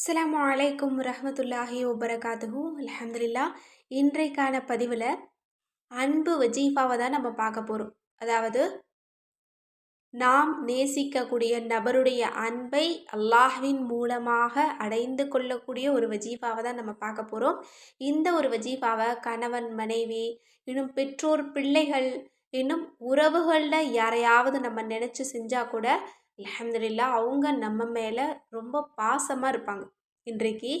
அஸ்லாம் அலைக்கும் ரஹமத்துல்லாஹி வபரகாத்துஹு. அலமதுல்லா இன்றைக்கான பதிவில் அன்பு வஜீஃபாவை தான் நம்ம பார்க்க போகிறோம் அதாவது நாம் நேசிக்கக்கூடிய நபருடைய அன்பை அல்லாஹ்வின் மூலமாக அடைந்து கொள்ளக்கூடிய ஒரு வஜீஃபாவை தான் நம்ம பார்க்க போகிறோம் இந்த ஒரு வஜீஃபாவை கணவன் மனைவி இன்னும் பெற்றோர் பிள்ளைகள் இன்னும் உறவுகளில் யாரையாவது நம்ம நினச்சி செஞ்சால் கூட அலமதுல்லா அவங்க நம்ம மேலே ரொம்ப பாசமாக இருப்பாங்க. இன்றைக்கு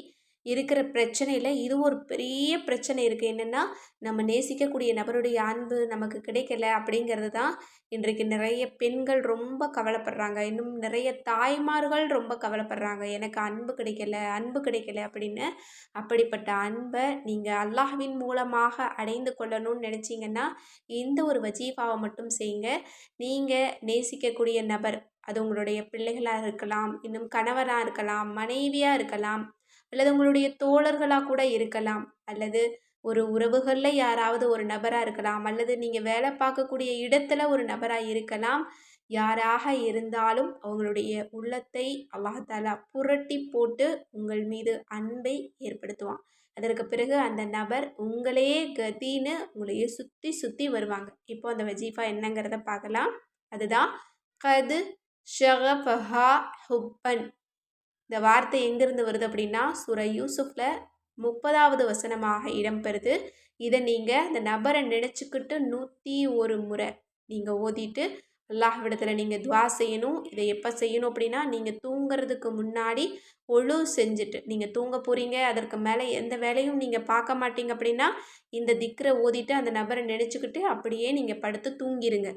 இருக்கிற பிரச்சனையில் இது ஒரு பெரிய பிரச்சனை இருக்குது என்னென்னா நம்ம நேசிக்கக்கூடிய நபருடைய அன்பு நமக்கு கிடைக்கல அப்படிங்கிறது தான் இன்றைக்கு நிறைய பெண்கள் ரொம்ப கவலைப்படுறாங்க. இன்னும் நிறைய தாய்மார்கள் ரொம்ப கவலைப்படுறாங்க. எனக்கு அன்பு கிடைக்கல அன்பு கிடைக்கல அப்படின்னு. அப்படிப்பட்ட அன்பை நீங்கள் அல்லாஹ்வின் மூலமாக அடைந்து கொள்ளணும்னு நினச்சிங்கன்னா இந்த ஒரு வஜீஃபாவை மட்டும் செய்யுங்க. நீங்கள் நேசிக்கக்கூடிய நபர் அது உங்களுடைய பிள்ளைகளாக இருக்கலாம் இன்னும் கணவராக இருக்கலாம் மனைவியாக இருக்கலாம் அல்லது உங்களுடைய தோழர்களாக கூட இருக்கலாம். அல்லது ஒரு உறவுகளில் யாராவது ஒரு நபராக இருக்கலாம். அல்லது நீங்கள் வேலை பார்க்கக்கூடிய இடத்துல ஒரு நபராக இருக்கலாம். யாராக இருந்தாலும் அவங்களுடைய உள்ளத்தை அல்லாஹாலா புரட்டி போட்டு உங்கள் மீது அன்பை ஏற்படுத்துவான். அதற்கு பிறகு அந்த நபர் உங்களே கதின்னு உங்களையே சுற்றி சுற்றி வருவாங்க. இப்போ அந்த வஜீஃபா என்னங்கிறத பார்க்கலாம். அதுதான் கது ஷஹபஹா ஹுப்பன். இந்த வார்த்தை எங்கேருந்து வருது அப்படின்னா சுர யூசுஃபில் முப்பதாவது வசனமாக இடம்பெறுது. இதை நீங்கள் இந்த நபரை நினச்சிக்கிட்டு நூற்றி ஒரு முறை நீங்கள் ஓதிட்டு அல்லாஹ்விடத்தில் நீங்கள் துவா செய்யணும். இதை எப்போ செய்யணும் அப்படின்னா நீங்கள் தூங்குறதுக்கு முன்னாடி ஒழு செஞ்சுட்டு நீங்கள் தூங்க போகிறீங்க அதற்கு மேலே எந்த வேலையும் நீங்கள் பார்க்க மாட்டீங்க அப்படின்னா இந்த திக்கரை ஓதிட்டு அந்த நபரை நினச்சிக்கிட்டு அப்படியே நீங்கள் படுத்து தூங்கிடுங்க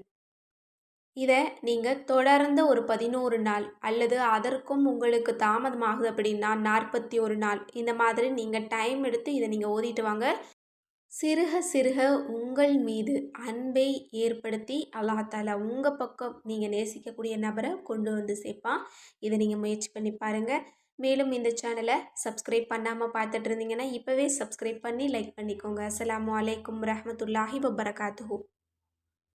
இதை நீங்கள் தொடர்ந்து ஒரு பதினோரு நாள் அல்லது அதற்கும் உங்களுக்கு தாமதமாகுது அப்படின்னா நாற்பத்தி ஒரு நாள். இந்த மாதிரி நீங்கள் டைம் எடுத்து இதை நீங்கள் ஓதிட்டு வாங்க. சிறுக சிறுக உங்கள் மீது அன்பை ஏற்படுத்தி அல்லாத்தால உங்கள் பக்கம் நீங்கள் நேசிக்கக்கூடிய நபரை கொண்டு வந்து சேர்ப்பான். இதை நீங்கள் முயற்சி பண்ணி பாருங்கள் மேலும் இந்த சேனலை சப்ஸ்கிரைப் பண்ணாமல் பார்த்துட்டு இருந்தீங்கன்னா இப்போவே சப்ஸ்கிரைப் பண்ணி லைக் பண்ணிக்கோங்க. அஸ்லாம் வலைக்கம் ரஹமத்துல்லாஹி வபரகாத்து